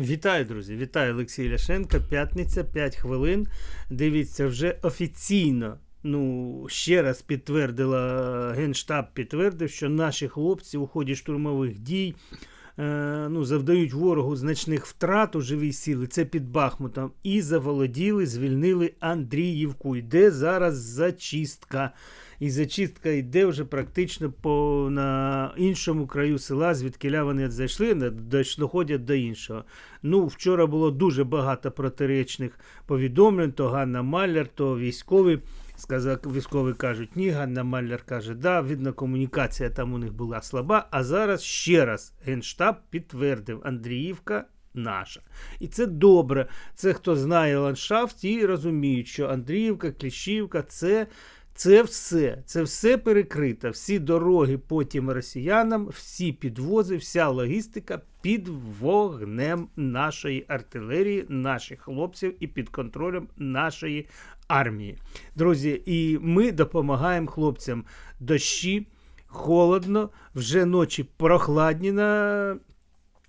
Вітаю, друзі! Вітаю Олексій Ляшенко. П'ятниця, 5 хвилин. Дивіться, вже офіційно. Ну, ще раз підтвердила Генштаб, підтвердив, що наші хлопці у ході штурмових дій е, ну, завдають ворогу значних втрат у живій сили. Це під Бахмутом. І заволоділи, звільнили Андріївку. Йде зараз зачистка. І зачистка йде вже практично по на іншому краю села, звідкиля вони зайшли, не доходять до іншого. Ну, вчора було дуже багато протиречних повідомлень. То Ганна Маляр, то військові. Сказав, військові кажуть, ні, Ганна Маляр каже, да, видно, комунікація там у них була слаба. А зараз ще раз Генштаб підтвердив Андріївка наша. І це добре. Це хто знає ландшафт і розуміють, що Андріївка, Кліщівка це. Це все, це все перекрито. Всі дороги потім росіянам, всі підвози, вся логістика під вогнем нашої артилерії, наших хлопців і під контролем нашої армії. Друзі, і ми допомагаємо хлопцям дощі, холодно, вже ночі прохладні на.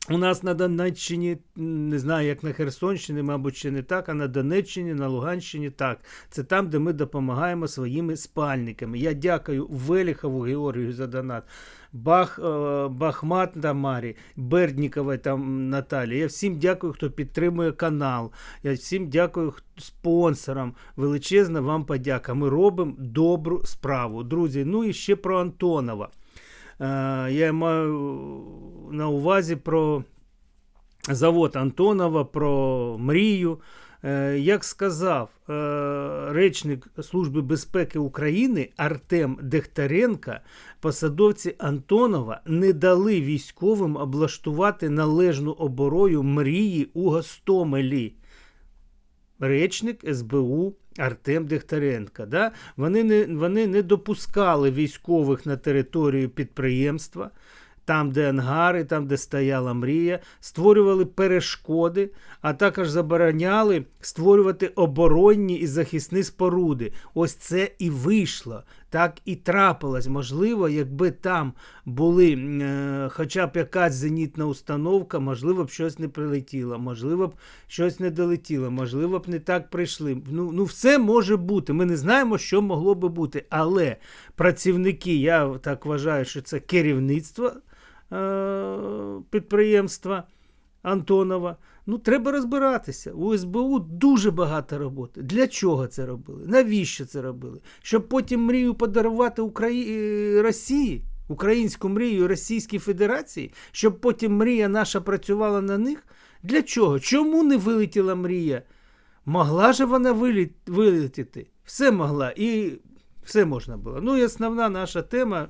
У нас на Донеччині, не знаю, як на Херсонщині, мабуть, ще не так, а на Донеччині, на Луганщині так. Це там, де ми допомагаємо своїми спальниками. Я дякую Веліхову Георгію за донат, Бах, е, Бахмат Тамарі, Бердніковій там Наталі. Я всім дякую, хто підтримує канал. Я всім дякую спонсорам. Величезна вам подяка. Ми робимо добру справу. Друзі, ну і ще про Антонова. Е, Я маю на увазі про завод Антонова, про мрію. Е, Як сказав е, речник Служби безпеки України Артем Дехтаренко, посадовці Антонова не дали військовим облаштувати належну оборою мрії у Гостомелі речник СБУ Артем Дехтаренко. Да? Вони, не, вони не допускали військових на територію підприємства, там, де ангари, там, де стояла мрія, створювали перешкоди, а також забороняли створювати оборонні і захисні споруди. Ось це і вийшло. Так і трапилось. Можливо, якби там були е, хоча б якась зенітна установка, можливо б щось не прилетіло, можливо б щось не долетіло, можливо б не так прийшли. Ну, ну все може бути. Ми не знаємо, що могло би бути. Але працівники, я так вважаю, що це керівництво е, підприємства Антонова. Ну, треба розбиратися. У СБУ дуже багато роботи. Для чого це робили? Навіщо це робили? Щоб потім мрію подарувати Украї... е, Росії, українську мрію Російській Федерації, щоб потім мрія наша працювала на них? Для чого? Чому не вилетіла мрія? Могла же вона виліт... вилетіти? Все могла. І все можна було. Ну і основна наша тема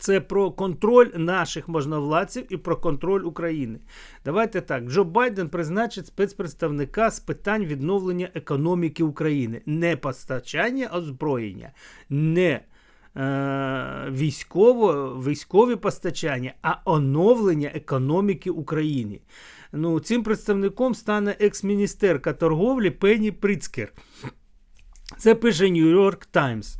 це про контроль наших можновладців і про контроль України. Давайте так: Джо Байден призначить спецпредставника з питань відновлення економіки України, не постачання озброєння, не е, військово, військові постачання, а оновлення економіки України. Ну, цим представником стане екс-міністерка торговлі Пенні Прицкер. Це пише York Times.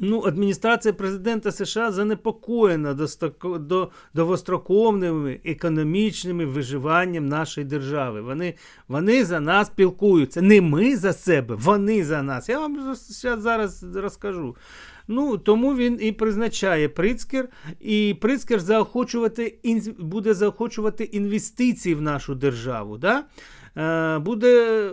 Ну, адміністрація президента США занепокоєна достоко- до, довгостроковними економічними виживанням нашої держави. Вони, вони за нас пілкуються. Не ми за себе, вони за нас. Я вам зараз, розкажу. Ну, тому він і призначає Прицкер, і Прицкер заохочувати, буде заохочувати інвестиції в нашу державу. Да? Е, буде,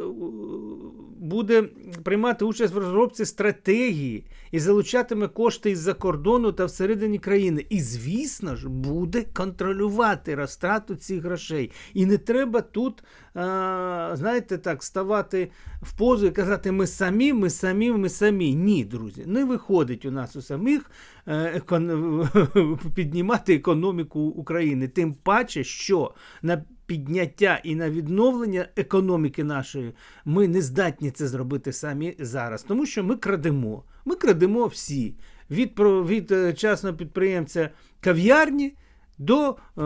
буде приймати участь в розробці стратегії і залучатиме кошти із-за кордону та всередині країни. І, звісно ж, буде контролювати розтрату цих грошей. І не треба тут, знаєте, так, ставати в позу і казати, ми самі, ми самі, ми самі. Ні, друзі, не виходить у нас у самих е, екон- піднімати економіку України. Тим паче, що на підняття і на відновлення економіки нашої ми не здатні це зробити самі зараз, тому що ми крадемо. Ми крадемо всі від, від е, частного підприємця кав'ярні до е,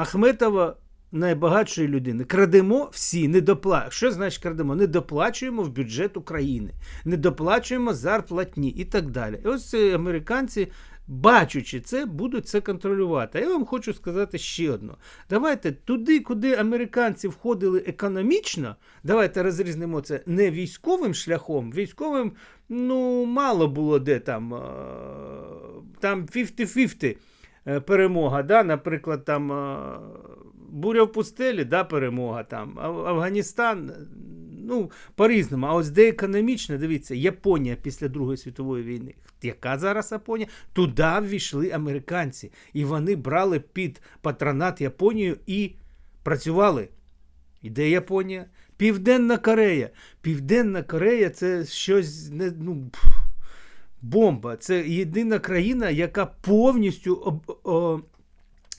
Ахметова. Найбагатшої людини крадемо всі, не допла... Що значить крадемо? Не доплачуємо в бюджет України, не доплачуємо зарплатні і так далі. І ось е, американці бачучи це, будуть це контролювати. А я вам хочу сказати ще одно. Давайте туди, куди американці входили економічно, давайте розрізнемо це не військовим шляхом. Військовим, ну, мало було де там. е, Там 50-50 е, перемога. Да? Наприклад, там буря в пустелі, да, перемога там. Афганістан, ну, по-різному. А ось де економічно, дивіться, Японія після Другої світової війни. Яка зараз Японія? Туди ввійшли американці. І вони брали під патронат Японію і працювали. І де Японія? Південна Корея. Південна Корея це щось не, ну, бомба. Це єдина країна, яка повністю об,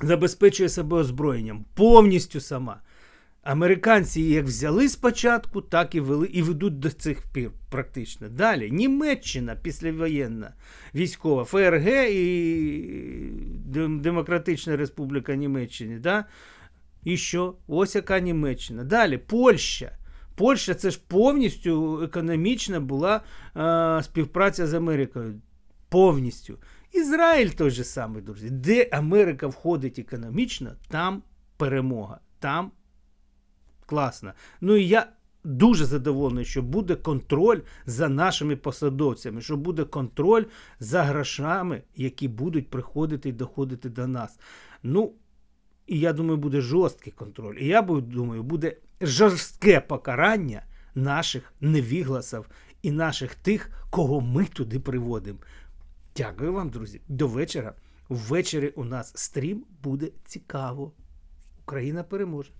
забезпечує себе озброєнням. Повністю сама. Американці як взяли спочатку, так і вели і ведуть до цих пір практично. Далі Німеччина післявоєнна військова, ФРГ і Демократична Республіка Німеччини. Да? І що? Ось яка Німеччина. Далі Польща. Польща це ж повністю економічна була е, співпраця з Америкою. Повністю. Ізраїль той же самий, друзі. Де Америка входить економічно, там перемога. Там класно. Ну і я дуже задоволений, що буде контроль за нашими посадовцями, що буде контроль за грошами, які будуть приходити і доходити до нас. Ну, і я думаю, буде жорсткий контроль. І я думаю, буде жорстке покарання наших невігласів і наших тих, кого ми туди приводимо. Дякую вам, друзі. До вечора. Ввечері у нас стрім буде цікаво. Україна переможе.